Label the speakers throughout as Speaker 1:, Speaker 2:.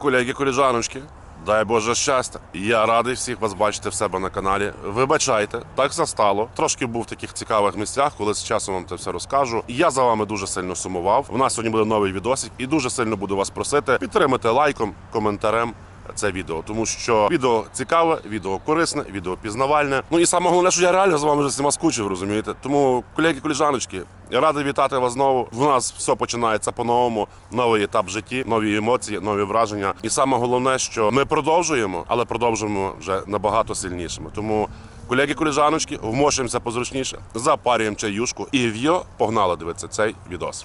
Speaker 1: Колеги, коліжаночки, дай Боже щастя. Я радий всіх вас бачити в себе на каналі. Вибачайте, так все стало. Трошки був в таких цікавих місцях, коли з часом вам це все розкажу. Я за вами дуже сильно сумував. У нас сьогодні буде новий відосик, і дуже сильно буду вас просити підтримати лайком, коментарем. Це відео, тому що відео цікаве, відео корисне, відео пізнавальне. Ну і саме головне, що я реально з вами вже всіма скучив, розумієте? Тому, колеги, коліжаночки, я радий вітати вас знову. В нас все починається по-новому. Новий етап житті, нові емоції, нові враження. І саме головне, що ми продовжуємо, але продовжуємо вже набагато сильнішими. Тому, колеги, коліжаночки, вмошуємося позручніше, запарюємо чаюшку і в'йо погнали дивитися цей відос.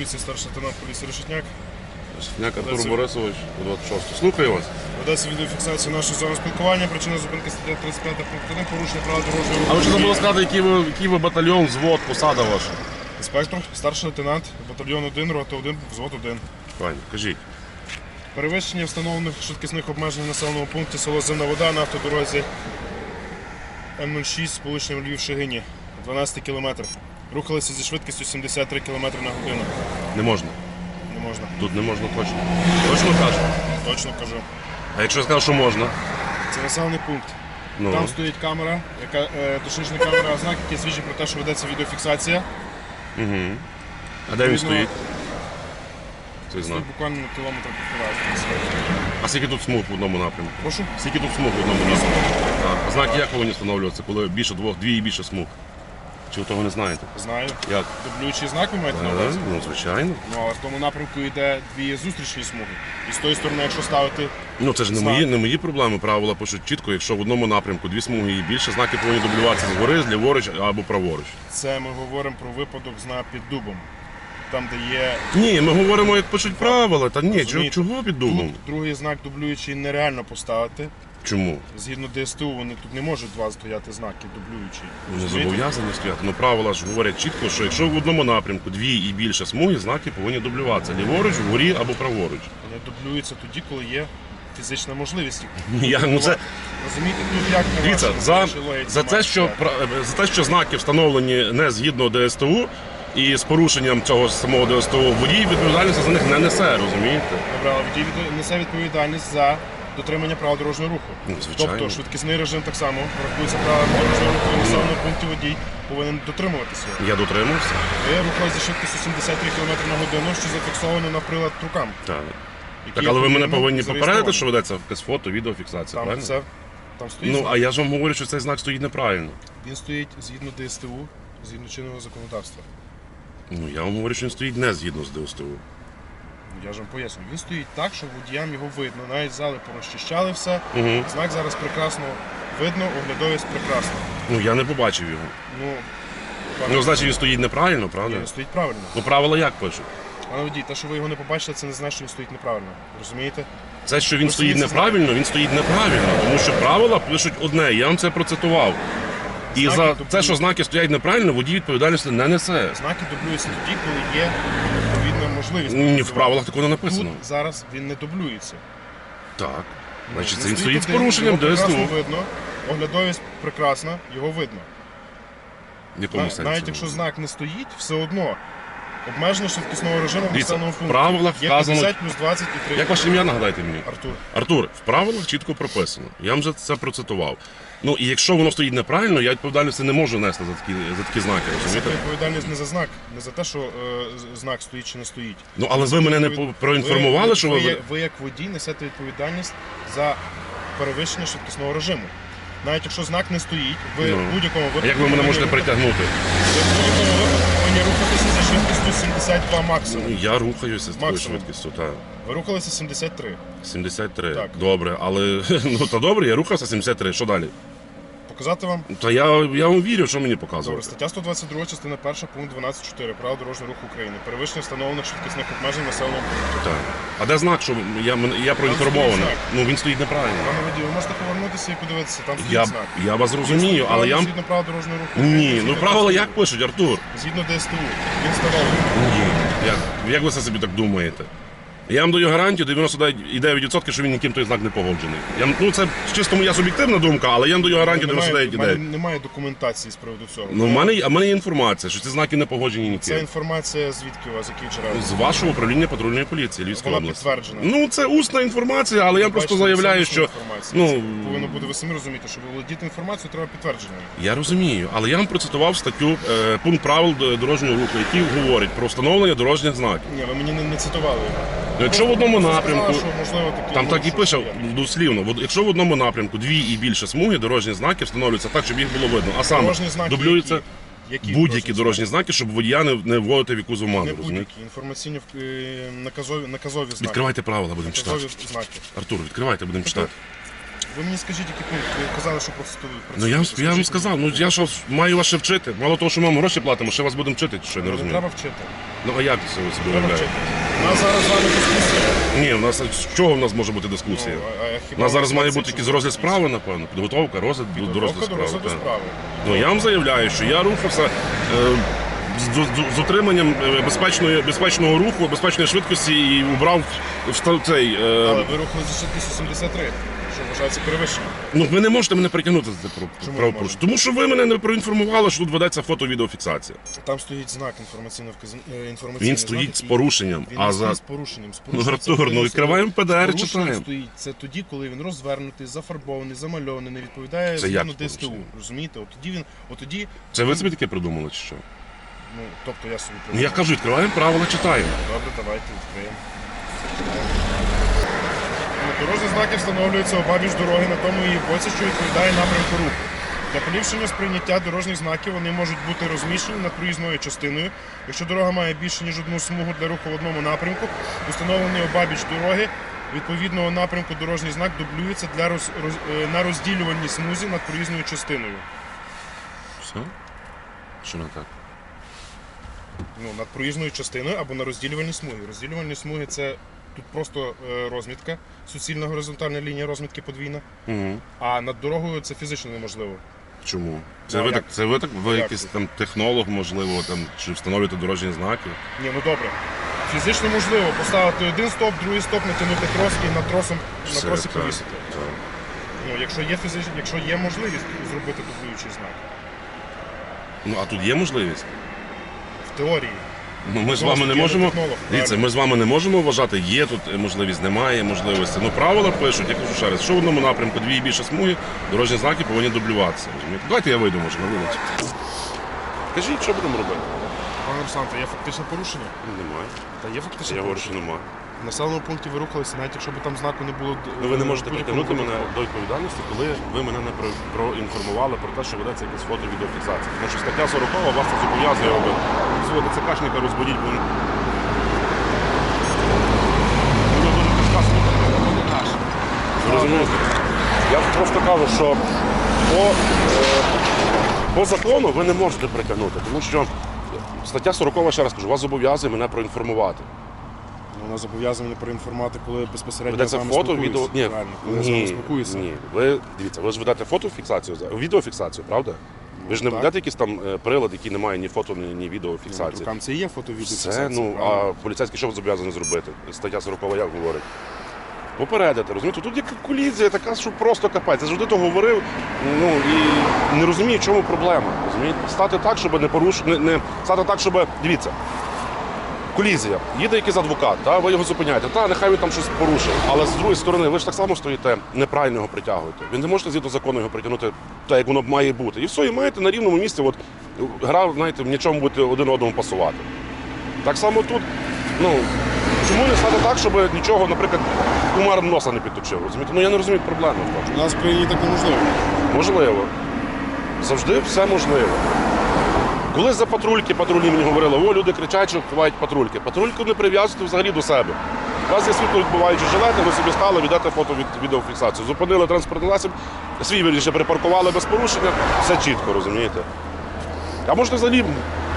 Speaker 2: Поліції, старший лейтенант поліції Решетняк.
Speaker 1: Шняк Артур Борисович, 26. Слухаю вас.
Speaker 2: Ведеться відеофіксація нашої зони спілкування. Причина зупинки стаття 35 пункт 1 порушення правил дорожнього
Speaker 1: А ви що забули сказати, який ви, який ви батальйон, взвод, посада ваша?
Speaker 2: Інспектор, старший лейтенант, батальйон 1, рота 1, взвод 1.
Speaker 1: Пані, кажіть.
Speaker 2: Перевищення встановлених швидкісних обмежень в населеному пункті село Зимна Вода на автодорозі М06 з полученням Львів Шигині. 12 км. Рухалися зі швидкістю 73 км на годину.
Speaker 1: Не можна.
Speaker 2: Не можна.
Speaker 1: Тут не можна точно. Точно кажу.
Speaker 2: Точно кажу.
Speaker 1: А якщо я сказав, що можна?
Speaker 2: Це населений пункт.
Speaker 1: Ну,
Speaker 2: Там стоїть камера, яка е, точніше не камера, а знак, який свідчить про те, що ведеться відеофіксація.
Speaker 1: а де він
Speaker 2: Відповідно,
Speaker 1: стоїть? Цей знак.
Speaker 2: Стоїть буквально на кілометр півтора.
Speaker 1: А скільки тут смуг в одному напрямку?
Speaker 2: Прошу.
Speaker 1: Скільки тут смуг в одному напрямку? Так. А знаки як повинні встановлюватися, коли більше двох, дві і більше смуг? Чи ви того не знаєте?
Speaker 2: Знаю.
Speaker 1: Як?
Speaker 2: Дублюючий знак ви маєте на
Speaker 1: Е,
Speaker 2: увазі?
Speaker 1: Ну, звичайно.
Speaker 2: Ну, але в тому напрямку йде дві зустрічні смуги. І з тої сторони, якщо ставити,
Speaker 1: Ну це ж не
Speaker 2: Знак.
Speaker 1: мої, не мої проблеми. Правила пишуть чітко, якщо в одному напрямку дві смуги і більше, знаки повинні дублюватися згори, зліворуч або праворуч.
Speaker 2: це ми говоримо про випадок знак під дубом. Там, де є
Speaker 1: Ні, ми говоримо, як пишуть правила. Та ні, чого,
Speaker 2: Розумієте,
Speaker 1: чого під дубом?
Speaker 2: тут другий знак дублюючий нереально поставити.
Speaker 1: Чому?
Speaker 2: Згідно ДСТУ, вони тут не можуть два стояти знаки дублюючі.
Speaker 1: Вони зобов'язані стояти. Ну правила ж говорять чітко, що якщо в одному напрямку дві і більше смуги, знаки повинні дублюватися ліворуч, вгорі або праворуч.
Speaker 2: Вони дублюються тоді, коли є фізична можливість. їх
Speaker 1: я- ну це-
Speaker 2: Розумієте, ну як на
Speaker 1: Дивіться, за,
Speaker 2: вашій логіці
Speaker 1: за, те, що,
Speaker 2: стояти?
Speaker 1: пра- за те, що знаки встановлені не згідно ДСТУ і з порушенням цього самого ДСТУ, водій відповідальності за них не несе, розумієте?
Speaker 2: Добре, але водій несе відповідальність за дотримання правил дорожнього руху.
Speaker 1: Ну, звичайно.
Speaker 2: Тобто швидкісний режим так само рахується правилами дорожнього руху і в населеному пункті водій повинен дотримуватися.
Speaker 1: Я дотримався.
Speaker 2: Ви рухались зі швидкістю 73 км на годину, що зафіксовано на прилад рукам.
Speaker 1: Так. Так, але ви мене повинні попередити, що ведеться якесь фото, відеофіксація,
Speaker 2: Там
Speaker 1: правильно?
Speaker 2: все. Там стоїть.
Speaker 1: Ну,
Speaker 2: знак.
Speaker 1: а я ж вам говорю, що цей знак стоїть неправильно.
Speaker 2: Він стоїть згідно ДСТУ, згідно чинного законодавства.
Speaker 1: Ну, я вам говорю, що він стоїть не згідно з ДСТУ.
Speaker 2: Ну, Я ж вам поясню. Він стоїть так, що водіям його видно. Навіть зали порозчищали все.
Speaker 1: Угу.
Speaker 2: Знак зараз прекрасно видно, оглядовість прекрасна.
Speaker 1: Ну, я не побачив його.
Speaker 2: Ну,
Speaker 1: Ну, значить, він стоїть неправильно,
Speaker 2: ні,
Speaker 1: правда?
Speaker 2: він стоїть правильно.
Speaker 1: Ну, правила як пишуть?
Speaker 2: Але водій, те, що ви його не побачили, це не значить, що він стоїть неправильно. Розумієте?
Speaker 1: Це, що він
Speaker 2: Просто
Speaker 1: стоїть
Speaker 2: він це
Speaker 1: неправильно, він стоїть неправильно, тому що правила пишуть одне, я вам це процитував. І
Speaker 2: Знаки
Speaker 1: за
Speaker 2: дублюють.
Speaker 1: те, що знаки стоять неправильно, водій відповідальності не несе.
Speaker 2: Знаки дублюються тоді, коли є відповідна можливість.
Speaker 1: Ні, в правилах такого не написано.
Speaker 2: Тут зараз він не дублюється.
Speaker 1: Так. Значить,
Speaker 2: Він
Speaker 1: це він стоїть з порушенням
Speaker 2: його прекрасно
Speaker 1: ДСТУ.
Speaker 2: видно, оглядовість прекрасна, його видно.
Speaker 1: В якому
Speaker 2: Нав-
Speaker 1: сенсі?
Speaker 2: Навіть якщо знак не стоїть, все одно обмеження швидкісного режиму
Speaker 1: Дивіться,
Speaker 2: населеному
Speaker 1: в
Speaker 2: пункті.
Speaker 1: правилах
Speaker 2: Є
Speaker 1: вказано-
Speaker 2: 50 плюс 20 і 3.
Speaker 1: Як ваше ім'я нагадайте мені?
Speaker 2: Артур.
Speaker 1: Артур, в правилах чітко прописано. Я вам вже це процитував. Ну і якщо воно стоїть неправильно, я відповідальності не можу нести за такі, за такі знаки,
Speaker 2: Це
Speaker 1: розумієте?
Speaker 2: відповідальність не за знак, не за те, що е, з- знак стоїть чи не стоїть.
Speaker 1: Ну але ви мене не по- проінформували, що
Speaker 2: ви,
Speaker 1: ви.
Speaker 2: ви, як водій несете відповідальність за перевищення швидкісного режиму. Навіть якщо знак не стоїть, ви
Speaker 1: Ну.
Speaker 2: в будь-якому випадку.
Speaker 1: А як ви мене
Speaker 2: повинні
Speaker 1: можете
Speaker 2: рухати-
Speaker 1: притягнути?
Speaker 2: Ви в будь-якому випадку повинні рухатися швидкістю 72
Speaker 1: Ну. Я рухаюся з такою
Speaker 2: Максимум.
Speaker 1: швидкістю, так.
Speaker 2: Ви рухалися 73.
Speaker 1: 73.
Speaker 2: Так.
Speaker 1: Добре, але ну то добре, я рухався 73. Що далі?
Speaker 2: Показати вам?
Speaker 1: Та я, я вам вірю, що мені
Speaker 2: Добре, стаття 122, частина 1, пункт 12.4 Правил дорожнього руху України. Перевищення встановлених швидкісних обмежень в населеному пункті.
Speaker 1: Так. А де знак, що я, я проінформований?
Speaker 2: знак.
Speaker 1: Ну він стоїть неправильно.
Speaker 2: Пане водію, ви можете повернутися і подивитися, там стоїть
Speaker 1: Я,
Speaker 2: знак.
Speaker 1: я вас розумію, але я.
Speaker 2: Згідно правил дорожнього руху.
Speaker 1: Ні,
Speaker 2: України,
Speaker 1: ну
Speaker 2: згідно
Speaker 1: правила як пишуть, Артур?
Speaker 2: Згідно ДСТУ. Він встановлений.
Speaker 1: Ні. Як, як ви це собі так думаєте? Я вам даю гарантію 99,9%, що він ніким той знак не погоджений. Я, ну це чисто моя суб'єктивна думка, але я вам даю гарантію
Speaker 2: Немає, в мене
Speaker 1: 99,9%.
Speaker 2: немає документації з приводу цього.
Speaker 1: Ну, в мене, є- а в мене є інформація, що ці знаки не погоджені
Speaker 2: Ця
Speaker 1: ніким.
Speaker 2: інформація звідки у вас, які джерела?
Speaker 1: З вашого управління патрульної поліції Львівської
Speaker 2: Вона
Speaker 1: області.
Speaker 2: підтверджена.
Speaker 1: Ну, це усна інформація, але я просто
Speaker 2: Бачите,
Speaker 1: заявляю,
Speaker 2: це
Speaker 1: що.
Speaker 2: інформація. Це
Speaker 1: Ну,
Speaker 2: повинно бути, ви самі розумієте, щоб володіти інформацією, треба підтвердження.
Speaker 1: я розумію, але я вам процитував статтю е, пункт правил дорожнього руху, який говорить про встановлення дорожніх знаків.
Speaker 2: Ні, ви мені не, не цитували його.
Speaker 1: Ну, якщо в одному напрямку, там
Speaker 2: ну,
Speaker 1: так і пише дослівно, якщо в одному напрямку дві і більше смуги, дорожні знаки встановлюються так, щоб їх було видно. А саме дублюються
Speaker 2: які? Які
Speaker 1: будь-які дорожні знаки, щоб водія не, вводити в якусь оману. Розумієте?
Speaker 2: інформаційні е, наказові, наказові знаки.
Speaker 1: Відкривайте правила, будемо читати.
Speaker 2: Знаки.
Speaker 1: Артур, відкривайте, будемо читати.
Speaker 2: Ви мені скажіть, які пункти. Ви казали, що просто
Speaker 1: Ну я вам я вам сказав, ну я що маю вас ще вчити. Мало того, що ми вам гроші платимо, ще вас будемо вчити, що я не
Speaker 2: Не
Speaker 1: розумію.
Speaker 2: треба вчити.
Speaker 1: Ну а як це ви собі
Speaker 2: Треба
Speaker 1: уявляєте?
Speaker 2: Нас зараз з вами дискусія.
Speaker 1: Ні, у нас з чого в нас може бути дискусія?
Speaker 2: Ну, а- а
Speaker 1: У нас зараз має бути якийсь розгляд справи, напевно, підготовка, розгляд до
Speaker 2: Підготовка
Speaker 1: розгляду
Speaker 2: до
Speaker 1: справи.
Speaker 2: розгляду
Speaker 1: так.
Speaker 2: справи.
Speaker 1: Ну я вам заявляю, що я рухався е, з, з- з утриманням е, безпечної, безпечного руху, безпечної швидкості і убрав в цей. е,
Speaker 2: Але ви рухали за швидкістю 73, що вважається перевищенням.
Speaker 1: Ну ви не можете мене притягнути за це про- правопорушення. Тому що ви мене не проінформували, що тут ведеться фото-відеофіксація.
Speaker 2: Там стоїть знак інформаційно інформаційний
Speaker 1: Він стоїть з порушенням.
Speaker 2: Він
Speaker 1: А за
Speaker 2: з порушенням. З
Speaker 1: Ну,
Speaker 2: порушенням
Speaker 1: Артур, ну відкриваємо. ПДР, читаємо.
Speaker 2: стоїть. Це тоді, коли він розвернутий, зафарбований, замальований, не відповідає згідно ДСТУ. Розумієте? От тоді він, от тоді,
Speaker 1: це ви собі таке придумали, чи що?
Speaker 2: Ну тобто я собі
Speaker 1: Ну я кажу, відкриваємо правила, читаємо.
Speaker 2: Добре, давайте відкриємо. Ну, Дорожні знаки встановлюються обабіч дороги на тому її боці, що відповідає напрямку руху. Для поліпшення сприйняття дорожніх знаків вони можуть бути розміщені над проїзною частиною. Якщо дорога має більше ніж одну смугу для руху в одному напрямку, установлений обабіч дороги відповідного напрямку дорожній знак дублюється для роз, роз, е, на розділювальній смузі над проїзною частиною.
Speaker 1: Все? Що не так?
Speaker 2: Ну, над проїзною частиною або на розділювальній смугі. Розділювальні смуги це тут просто е, розмітка, суцільна горизонтальна лінія розмітки подвійна.
Speaker 1: Угу.
Speaker 2: А над дорогою це фізично неможливо.
Speaker 1: Чому? Це
Speaker 2: Ну,
Speaker 1: ви
Speaker 2: як?
Speaker 1: так, це ви так, ви
Speaker 2: Як
Speaker 1: якийсь там технолог, можливо, там чи встановлюєте дорожні знаки?
Speaker 2: Ні, ну добре. Фізично можливо поставити один стоп, другий стоп, натягнути трос і на тросом на
Speaker 1: Все,
Speaker 2: тросі
Speaker 1: так,
Speaker 2: повісити.
Speaker 1: так.
Speaker 2: Ну, якщо є фізично, якщо є можливість зробити дублюючий знак.
Speaker 1: Ну а тут є можливість.
Speaker 2: Теорії.
Speaker 1: Ну ми з вами не можемо. Дивіться, ми з вами не можемо вважати, є тут е, можливість, немає можливості. Ну правила пишуть, я кажу ще раз, що в одному напрямку дві і більше смуги, дорожні знаки повинні дублюватися. Розумієте? Давайте я вийду, може, на вулицю. Кажіть, що будемо робити?
Speaker 2: Пане Руслан, то є фактичне порушення?
Speaker 1: Немає.
Speaker 2: Та є фактичне
Speaker 1: Я говорю, що немає.
Speaker 2: В населеному пункті ви рухалися, навіть якщо б там знаку не було.
Speaker 1: Ну, ви не можете притягнути мене до відповідальності, коли ви мене не проінформували про те, що ведеться якась фото-відеофіксація. Тому що стаття 40 вас це зобов'язує робити. Свого ТЦКшника розбудіть, бо.
Speaker 2: Ви
Speaker 1: розумієте? Я просто кажу, що по, е, по закону ви не можете притягнути, тому що стаття 40, ще раз кажу, вас зобов'язує мене проінформувати.
Speaker 2: Вона зобов'язана мене проінформувати, коли безпосередньо
Speaker 1: Ведеться
Speaker 2: з вами
Speaker 1: фото, відео. Ні,
Speaker 2: Правильно, коли я з вами
Speaker 1: ні,
Speaker 2: спілкуюся.
Speaker 1: ні. Ви дивіться, ви ж ведете фотофіксацію, відеофіксацію, правда? Ви ж не
Speaker 2: так.
Speaker 1: ведете якийсь там е, прилад, який не має ні фото, ні, ні відеофіксації.
Speaker 2: Рукам це є фото відео.
Speaker 1: Все, ну а поліцейський що зобов'язаний зробити? Стаття 40 як говорить? Попередити, розумієте? Тут є колізія така, що просто капець. Я завжди то говорив, ну і не розумію, в чому проблема. Розумієте? Стати так, щоб не порушити, не, не стати так, щоб. Дивіться. Колізія. Їде якийсь адвокат, та, ви його зупиняєте, та нехай він там щось порушив. Але з другої сторони, ви ж так само стоїте, неправильно його притягуєте. Ви не можете згідно закону його притягнути так, як воно має бути. І все, і маєте на рівному місці, от гра, знаєте, в нічому бути один одному пасувати. Так само тут, ну, чому не стати так, щоб нічого, наприклад, кумар носа не підточив, розумієте? Ну я не розумію проблеми.
Speaker 2: У нас в країні так неможливо.
Speaker 1: Можливо. Завжди все можливо. Коли за патрульки патрульні мені говорили, о, люди кричать, що ховають патрульки. Патрульку не прив'язуйте взагалі до себе. У вас є світло відбуваючі жилети, ви собі стали, віддати фото від відеофіксацію. Зупинили транспортний засіб, свій вірніше припаркували без порушення, все чітко, розумієте? А можете взагалі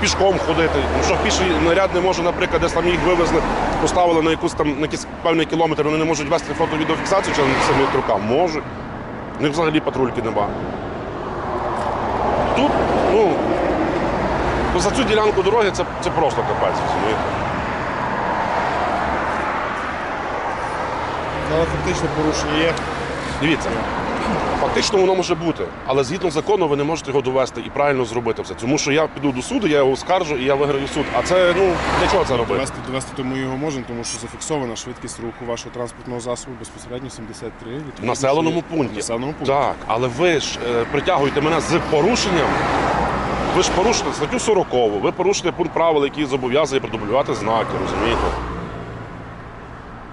Speaker 1: пішком ходити. Ну що, піший наряд не може, наприклад, десь там їх вивезли, поставили на якусь там на якийсь певний кілометр, вони не можуть вести фото-відеофіксацію чи самі рукам? Можуть. У них взагалі патрульки нема. Тут, ну, ну, за цю ділянку дороги це, це просто капець, розумієте?
Speaker 2: Але фактично порушення є.
Speaker 1: Дивіться, фактично воно може бути, але згідно закону ви не можете його довести і правильно зробити все. Тому що я піду до суду, я його оскаржу і я виграю суд. А це ну для чого це робити?
Speaker 2: Довести, довести то ми його можемо, тому що зафіксована швидкість руху вашого транспортного засобу безпосередньо 73.
Speaker 1: В населеному пункті.
Speaker 2: В населеному пункті.
Speaker 1: Так, але ви ж е, притягуєте мене з порушенням. Ви ж порушите статтю 40, ви порушите пункт правил, який зобов'язує продублювати знаки, розумієте?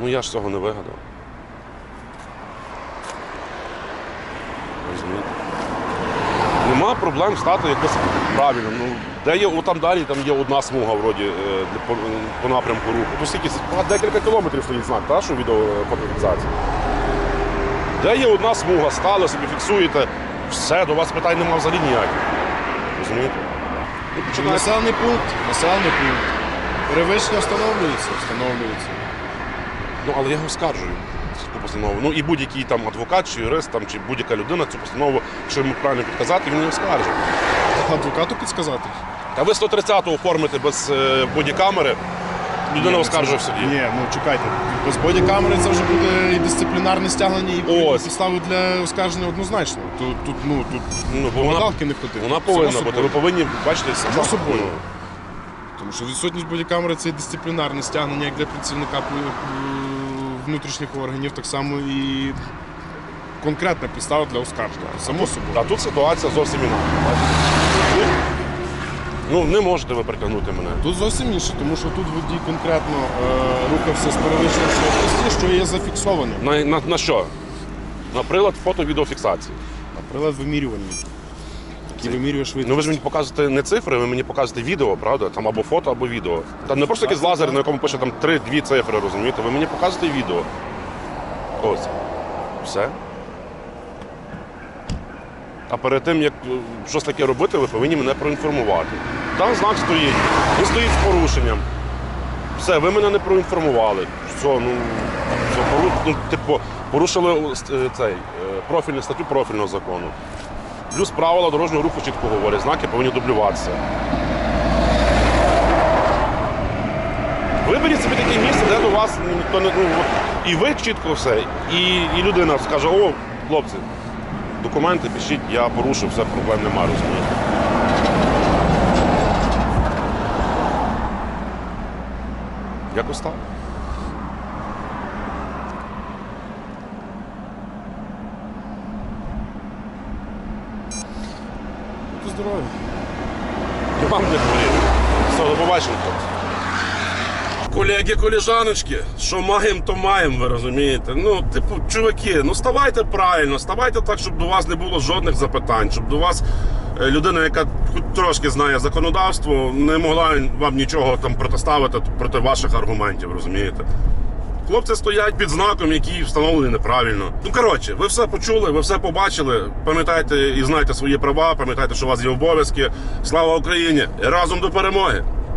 Speaker 1: Ну я ж цього не вигадав. Розумієте? Нема проблем стати якось правильно. Ну, де є, там далі там є одна смуга вроді, е, по, по напрямку руху. Тут стільки декілька кілометрів стоїть знак, та, що відео. Де є одна смуга, стали собі, фіксуєте, все, до вас питань немає взагалі ніяких. Розумієте?
Speaker 2: Населений пункт, населений пункт. Перевищення встановлюється, встановлюється.
Speaker 1: Ну, але я його скаржую. Цю постанову. Ну і будь-який там адвокат чи юрист там, чи будь-яка людина цю постанову, якщо йому правильно підказати, він її скаржить.
Speaker 2: Адвокату підсказати?
Speaker 1: Та ви 130 оформите без е, бодікамери, людина
Speaker 2: Ні,
Speaker 1: оскаржує в суді.
Speaker 2: Ні, ну чекайте. Без бодікамери це вже буде і дисциплінарне стягнення, і
Speaker 1: Ось.
Speaker 2: підстави для оскарження однозначно. Тут, тут, ну, тут
Speaker 1: Ну, бо вона,
Speaker 2: гадалки не ходити.
Speaker 1: вона повинна бути. Ви повинні бачити
Speaker 2: Само собою. Тому що відсутність бодікамери це і дисциплінарне стягнення як для працівника е, внутрішніх органів, так само і конкретна підстава для оскарження. Само собою.
Speaker 1: А тут ситуація зовсім інакша. бачите? Ну, не можете ви притягнути мене.
Speaker 2: Тут зовсім інше, тому що тут водій конкретно е, рухався з перевищенням швидкості, що є зафіксованим.
Speaker 1: На, на, на що? На прилад фото-відеофіксації.
Speaker 2: А прилад вимірювальний, який вимірює швидкість.
Speaker 1: Ну ви ж мені показуєте не цифри, ви мені показуєте відео, правда? Там або фото, або відео. Там не просто якийсь лазер, на якому пише там три-дві цифри, розумієте? Ви мені показуєте відео. Ось. Все. А перед тим, як е, щось таке робити, ви повинні мене проінформувати. Там знак стоїть, він стоїть з порушенням. Все, ви мене не проінформували. Все, ну, все, пору... ну типу, порушили е, цей, е, профільну статтю профільного закону. Плюс правила дорожнього руху чітко говорять, знаки повинні дублюватися. Виберіть собі таке місце, де до вас ніхто не. Ну, і ви чітко все, і, і людина скаже, о, хлопці, документи пишіть, я порушив, все, проблем немає, розумієте. Якось так.
Speaker 2: Будьте здорові.
Speaker 1: І вам не хворіти. Все, до побачення. хлопці. Колеги, коліжаночки, що маємо, то маємо, ви розумієте. Ну, типу, чуваки, ну ставайте правильно, ставайте так, щоб до вас не було жодних запитань, щоб до вас е, людина, яка хоч трошки знає законодавство, не могла вам нічого там протиставити проти ваших аргументів, розумієте. Хлопці стоять під знаком, який встановлений неправильно. Ну коротше, ви все почули, ви все побачили. Пам'ятайте і знайте свої права, пам'ятайте, що у вас є обов'язки. Слава Україні! І разом до перемоги!